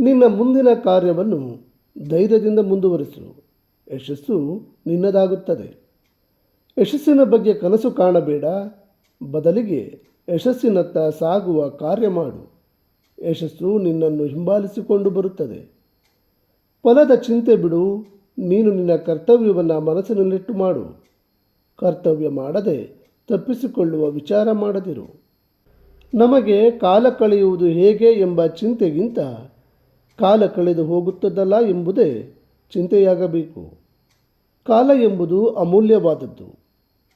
ನಿನ್ನ ಮುಂದಿನ ಕಾರ್ಯವನ್ನು ಧೈರ್ಯದಿಂದ ಮುಂದುವರಿಸು. ಯಶಸ್ಸು ನಿನ್ನದಾಗುತ್ತದೆ. ಯಶಸ್ಸಿನ ಬಗ್ಗೆ ಕನಸು ಕಾಣಬೇಡ. ಬದಲಿಗೆ ಯಶಸ್ಸಿನತ್ತ ಸಾಗುವ ಕಾರ್ಯ ಮಾಡು. ಯಶಸ್ಸು ನಿನ್ನನ್ನು ಹಿಂಬಾಲಿಸಿಕೊಂಡು ಬರುತ್ತದೆ. ಫಲದ ಚಿಂತೆ ಬಿಡು. ನೀನು ನಿನ್ನ ಕರ್ತವ್ಯವನ್ನು ಮನಸ್ಸಿನಲ್ಲಿಟ್ಟು ಮಾಡು. ಕರ್ತವ್ಯ ಮಾಡದೆ ತಪ್ಪಿಸಿಕೊಳ್ಳುವ ವಿಚಾರ ಮಾಡದಿರು. ನಮಗೆ ಕಾಲ ಕಳೆಯುವುದು ಹೇಗೆ ಎಂಬ ಚಿಂತೆಗಿಂತ ಕಾಲ ಕಳೆದು ಹೋಗುತ್ತದಲ್ಲ ಎಂಬುದೇ ಚಿಂತೆಯಾಗಬೇಕು. ಕಾಲ ಎಂಬುದು ಅಮೂಲ್ಯವಾದದ್ದು.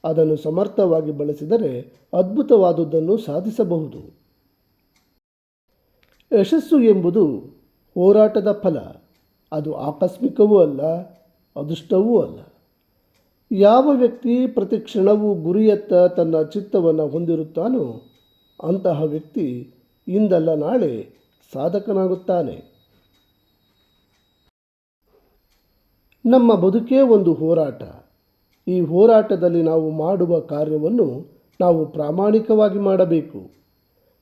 ಅದನ್ನು ಸಮರ್ಥವಾಗಿ ಬಳಸಿದರೆ ಅದ್ಭುತವಾದುದನ್ನು ಸಾಧಿಸಬಹುದು. ಯಶಸ್ಸು ಎಂಬುದು ಹೋರಾಟದ ಫಲ. ಅದು ಆಕಸ್ಮಿಕವೂ ಅಲ್ಲ, ಅದೃಷ್ಟವೂ ಅಲ್ಲ. ಯಾವ ವ್ಯಕ್ತಿ ಪ್ರತಿ ಕ್ಷಣವೂ ಗುರಿಯತ್ತ ತನ್ನ ಚಿತ್ತವನ್ನು ಹೊಂದಿರುತ್ತಾನೋ ಅಂತಹ ವ್ಯಕ್ತಿ ಇಂದಲ್ಲ ನಾಳೆ ಸಾಧಕನಾಗುತ್ತಾನೆ. ನಮ್ಮ ಬದುಕೇ ಒಂದು ಹೋರಾಟ. ಈ ಹೋರಾಟದಲ್ಲಿ ನಾವು ಮಾಡುವ ಕಾರ್ಯವನ್ನು ನಾವು ಪ್ರಾಮಾಣಿಕವಾಗಿ ಮಾಡಬೇಕು.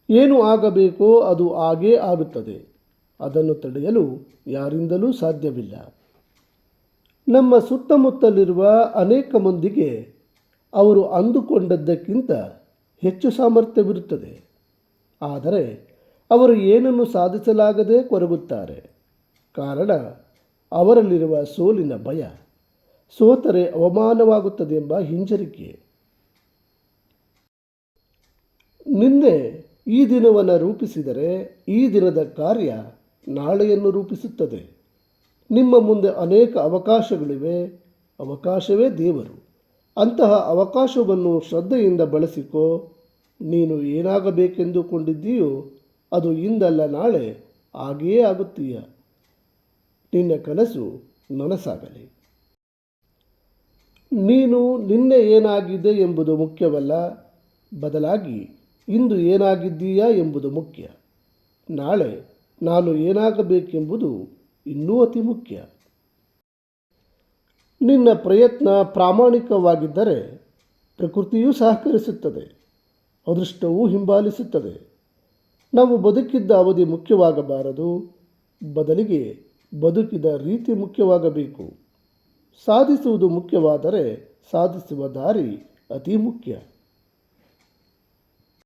ಏನು ಆಗಬೇಕೋ ಅದು ಆಗೇ ಆಗುತ್ತದೆ. ಅದನ್ನು ತಡೆಯಲು ಯಾರಿಂದಲೂ ಸಾಧ್ಯವಿಲ್ಲ. ನಮ್ಮ ಸುತ್ತಮುತ್ತಲಿರುವ ಅನೇಕ ಮಂದಿಗೆ ಅವರು ಅಂದುಕೊಂಡದ್ದಕ್ಕಿಂತ ಹೆಚ್ಚು ಸಾಮರ್ಥ್ಯವಿರುತ್ತದೆ. ಆದರೆ ಅವರು ಏನನ್ನು ಸಾಧಿಸಲಾಗದೇ ಕೊರಗುತ್ತಾರೆ? ಕಾರಣ ಅವರಲ್ಲಿರುವ ಸೋಲಿನ ಭಯ ಸೋತರೆ ಅವಮಾನವಾಗುತ್ತದೆ ಎಂಬ ಹಿಂಜರಿಕೆ. ನಿನ್ನೆ ಈ ದಿನವನ್ನು ರೂಪಿಸಿದರೆ ಈ ದಿನದ ಕಾರ್ಯ ನಾಳೆಯನ್ನು ರೂಪಿಸುತ್ತದೆ. ನಿಮ್ಮ ಮುಂದೆ ಅನೇಕ ಅವಕಾಶಗಳಿವೆ, ಅವಕಾಶವೇ ದೇವರು. ಅಂತಹ ಅವಕಾಶವನ್ನು ಶ್ರದ್ಧೆಯಿಂದ ಬಳಸಿಕೋ, ನೀನು ಏನಾಗಬೇಕೆಂದುಕೊಂಡಿದ್ದೀಯೋ, ಅದು ಇಂದಲ್ಲ ನಾಳೆ, ಹಾಗೆಯೇ ಆಗುತ್ತೀಯ. ನಿನ್ನ ಕನಸು ನನಸಾಗಲಿ. ನೀನು ನಿನ್ನೆ ಏನಾಗಿದೆ ಎಂಬುದು ಮುಖ್ಯವಲ್ಲ, ಬದಲಾಗಿ ಇಂದು ಏನಾಗಿದ್ದೀಯಾ ಎಂಬುದು ಮುಖ್ಯ. ನಾಳೆ ನಾನು ಏನಾಗಬೇಕೆಂಬುದು ಇನ್ನೂ ಅತಿ ಮುಖ್ಯ. ನಿನ್ನ ಪ್ರಯತ್ನ ಪ್ರಾಮಾಣಿಕವಾಗಿದ್ದರೆ ಪ್ರಕೃತಿಯೂ ಸಹಕರಿಸುತ್ತದೆ, ಅದೃಷ್ಟವೂ ಹಿಂಬಾಲಿಸುತ್ತದೆ. ನಾವು ಬದುಕಿದ್ದ ಅವಧಿ ಮುಖ್ಯವಾಗಬಾರದು, ಬದಲಿಗೆ ಬದುಕಿದ ರೀತಿ ಮುಖ್ಯವಾಗಬೇಕು. ಸಾಧಿಸುವುದು ಮುಖ್ಯವಾದರೆ ಸಾಧಿಸುವ ದಾರಿ ಅತಿ ಮುಖ್ಯ.